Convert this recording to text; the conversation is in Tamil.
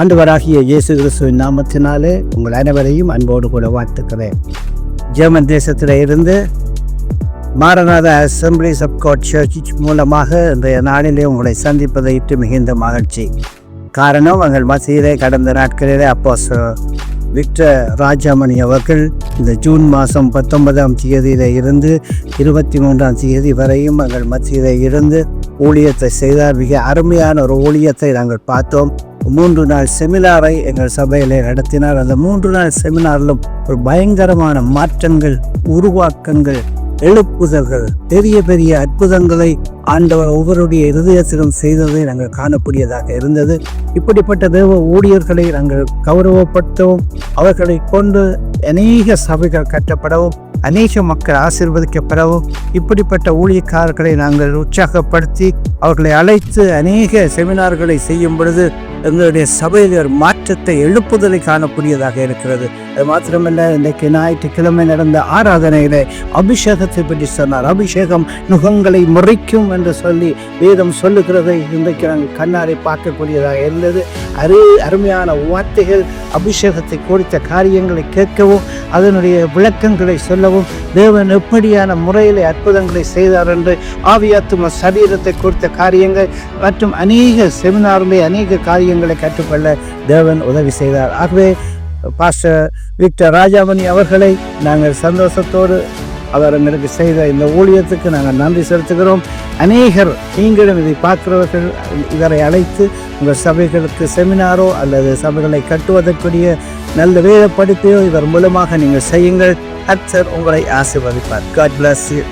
ஆண்டவராகிய இயேசு கிறிஸ்துவின் நாமத்தினாலே உங்கள் அனைவரையும் அன்போடு கூட வாழ்த்துக்கிறேன். ஜெர்மன் தேசத்தில் இருந்து Maranatha assemblies of God church மூலமாக இன்றைய நாளிலே உங்களை சந்திப்பதை இட்டு மிகுந்த மகிழ்ச்சி. காரணம் எங்கள் மசீதை கடந்த நாட்களிலே அப்போ விக்டர் ராஜாமணி அவர்கள் இந்த ஜூன் மாதம் பத்தொன்பதாம் தேதியில் இருந்து இருபத்தி மூன்றாம் தேதி வரையும் எங்கள் மத்தியில் இருந்து ஊழியத்தை செய்தார். மிக அருமையான ஒரு ஊழியத்தை நாங்கள் பார்த்தோம். மூன்று நாள் செமினாரை எங்கள் சபையிலே நடத்தினார். அந்த மூன்று நாள் செமினாரிலும் ஒரு பயங்கரமான மாற்றங்கள் உருவாக்கங்கள் எழுப்புதல்கள் பெரிய பெரிய அற்புதங்களை ஆண்டவர் ஒவ்வொருடைய இருதயத்திலும் செய்ததை நாங்கள் காணக்கூடியதாக இருந்தது. இப்படிப்பட்ட தேவ ஊழியர்களை நாங்கள் கௌரவப்படுத்தவும் அவர்களை கொண்டு அநேக சபைகள் கட்டப்படவும் அநேக மக்கள் ஆசீர்வதிக்கப்படவும் இப்படிப்பட்ட ஊழியக்காரர்களை நாங்கள் உற்சாகப்படுத்தி அவர்களை அழைத்து அநேக செமினார்களை செய்யும் பொழுது எங்களுடைய சபையில் மாற்ற மாற்றத்தை எழுப்புதலை காணக்கூடியதாக இருக்கிறது. அது மாத்திரமல்ல இன்றைக்கு ஞாயிற்றுக்கிழமை நடந்த ஆராதனையில அபிஷேகத்தை பற்றி சொன்னார். அபிஷேகம் நுகங்களை முறைக்கும் என்று சொல்லி வேதம் சொல்லுகிறதை. இன்றைக்கு நாங்கள் கண்ணாரை பார்க்கக்கூடியதாக இருந்தது. அரு அருமையான வார்த்தைகள் அபிஷேகத்தை குறித்த காரியங்களை கேட்கவும் அதனுடைய விளக்கங்களை சொல்லவும் தேவன் எப்படியான முறையில் அற்புதங்களை செய்தார் என்று ஆவியாத்தும சரீரத்தை குறித்த காரியங்கள் மற்றும் அநேக செமினாரிலே அநேக காரியங்களை கற்றுக்கொள்ள தேவன் உதவி செய்தார். ஆகவே பாஸ்டர் விக்டர் ராஜாமணி அவர்களை நாங்கள் சந்தோஷத்தோடு அவர் எங்களுக்கு செய்த இந்த ஊழியத்துக்கு நாங்கள் நன்றி செலுத்துகிறோம். அநேகர் நீங்களும் இதை பார்க்கிறவர்கள் இவரை அழைத்து உங்கள் சபைகளுக்கு செமினாரோ அல்லது சபைகளை கட்டுவதற்குரிய நல்ல வேத படிப்பையோ இவர் மூலமாக நீங்கள் செய்யுங்கள். அச்சர் உங்களை ஆசிர்வதிப்பார். God bless you